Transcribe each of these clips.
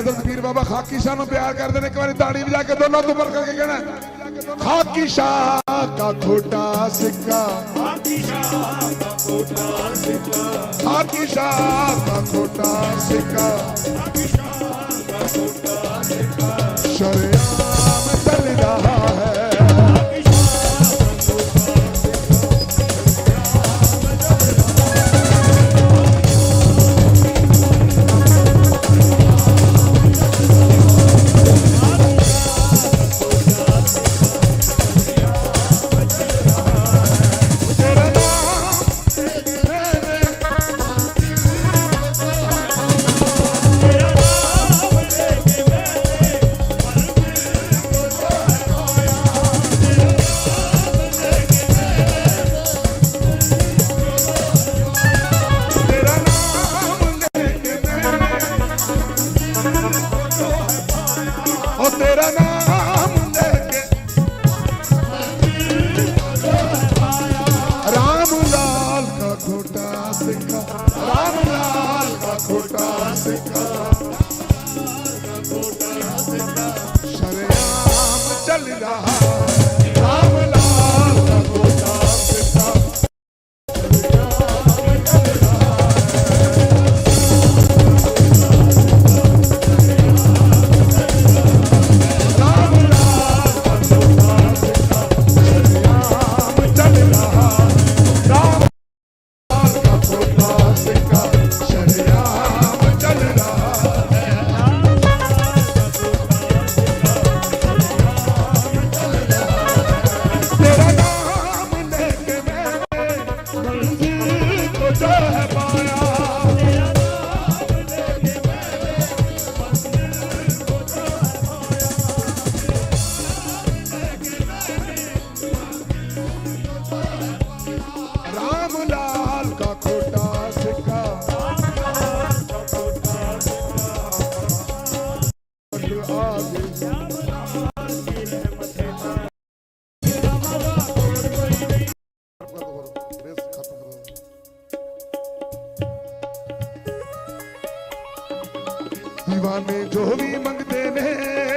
हज़रत पीर बाबा खाकी शाह प्यार करते हैं एक बार ताड़ी बजा के दोनों तो पर करके कहना खाकी शाह का खोटा सिक्का। खाकी शाह का खोटा सिक्का। तेरा नाम دیਵਾਨੇ ਜੋ ਵੀ ਮੰਗਦੇ ਨੇ।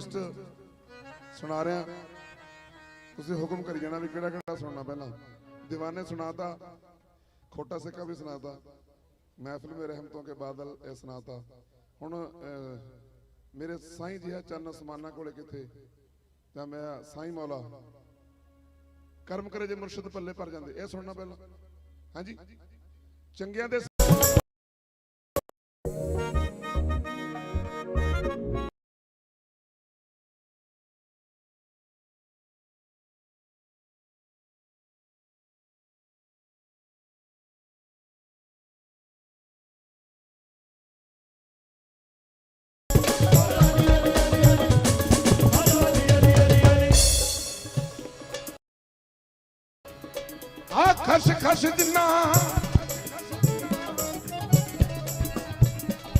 ਲਿਸਟ ਸੁਣਾ ਰਿਹਾ। ਤੁਸੀਂ ਹੁਕਮ ਕਰੀ ਜਾਣਾ ਵੀ ਕਿਹੜਾ ਕਿਹੜਾ ਸੁਣਨਾ ਪਹਿਲਾਂ। ਦੀਵਾਨੇ ਸੁਣਾਤਾ, ਖੋਟਾ ਸਿੱਕਾ ਵੀ ਸੁਣਾਤਾ। ਮਹਿਫਿਲ ਮੇ ਰਹਿਮਤੋਂ ਕੇ ਬਾਦਲ ਇਹ ਸੁਣਾਤਾ। ਹੁਣ ਮੇਰੇ ਸਾਈਂ ਜੀ ਹੈ ਚੰਨ ਅਸਮਾਨਾਂ ਕੋਲੇ ਕਿੱਥੇ? ਤਾਂ ਮੈਂ ਸਾਈਂ ਮੌਲਾ। ਕਰਮ ਕਰੇ ਜੇ ਮੁਰਸ਼ਿਦ ਪੱਲੇ ਭਰ ਜਾਂਦੇ। ਇਹ ਸੁਣਨਾ ਪਹਿਲਾਂ। ਹਾਂਜੀ। ਚੰਗਿਆਂ ਦੇ ਖਸ ਖਸ ਜਿੰਨਾ।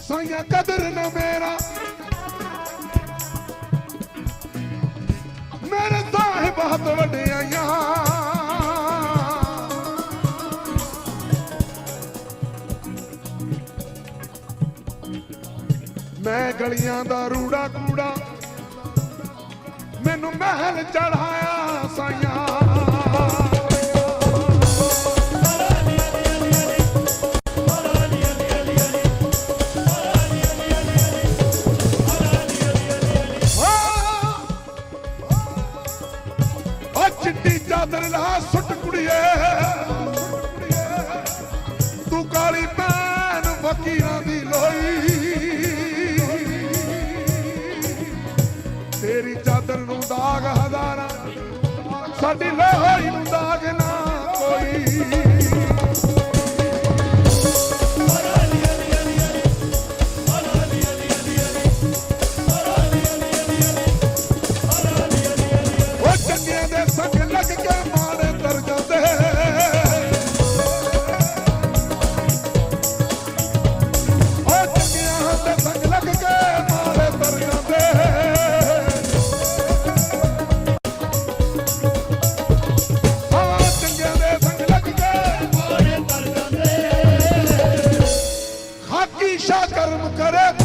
ਸਾਇਆ ਕਦਰ ਨਾ ਮੇਰਾ। ਮੇਰੇ ਸਾਹਿਬ ਹੱਥ ਵਡਿਆਈਆਂ ਮੈਂ ਗਲੀਆਂ ਦਾ ਰੂੜਾ ਕੂੜਾ, ਮੈਨੂੰ ਮਹਿਲ ਚੜਾਇਆ ਸਾਈਆਂ। ਪੈਨ ਦੀ ਲੋਈ ਤੇਰੀ ਚਾਦਰ ਨੂੰ ਦਾਗ ਹਜ਼ਾਰਾਂ ਸਾਡੀ ਲੋਹੜੀ ਨੂੰ ਦਾਗ ਨਾ careca.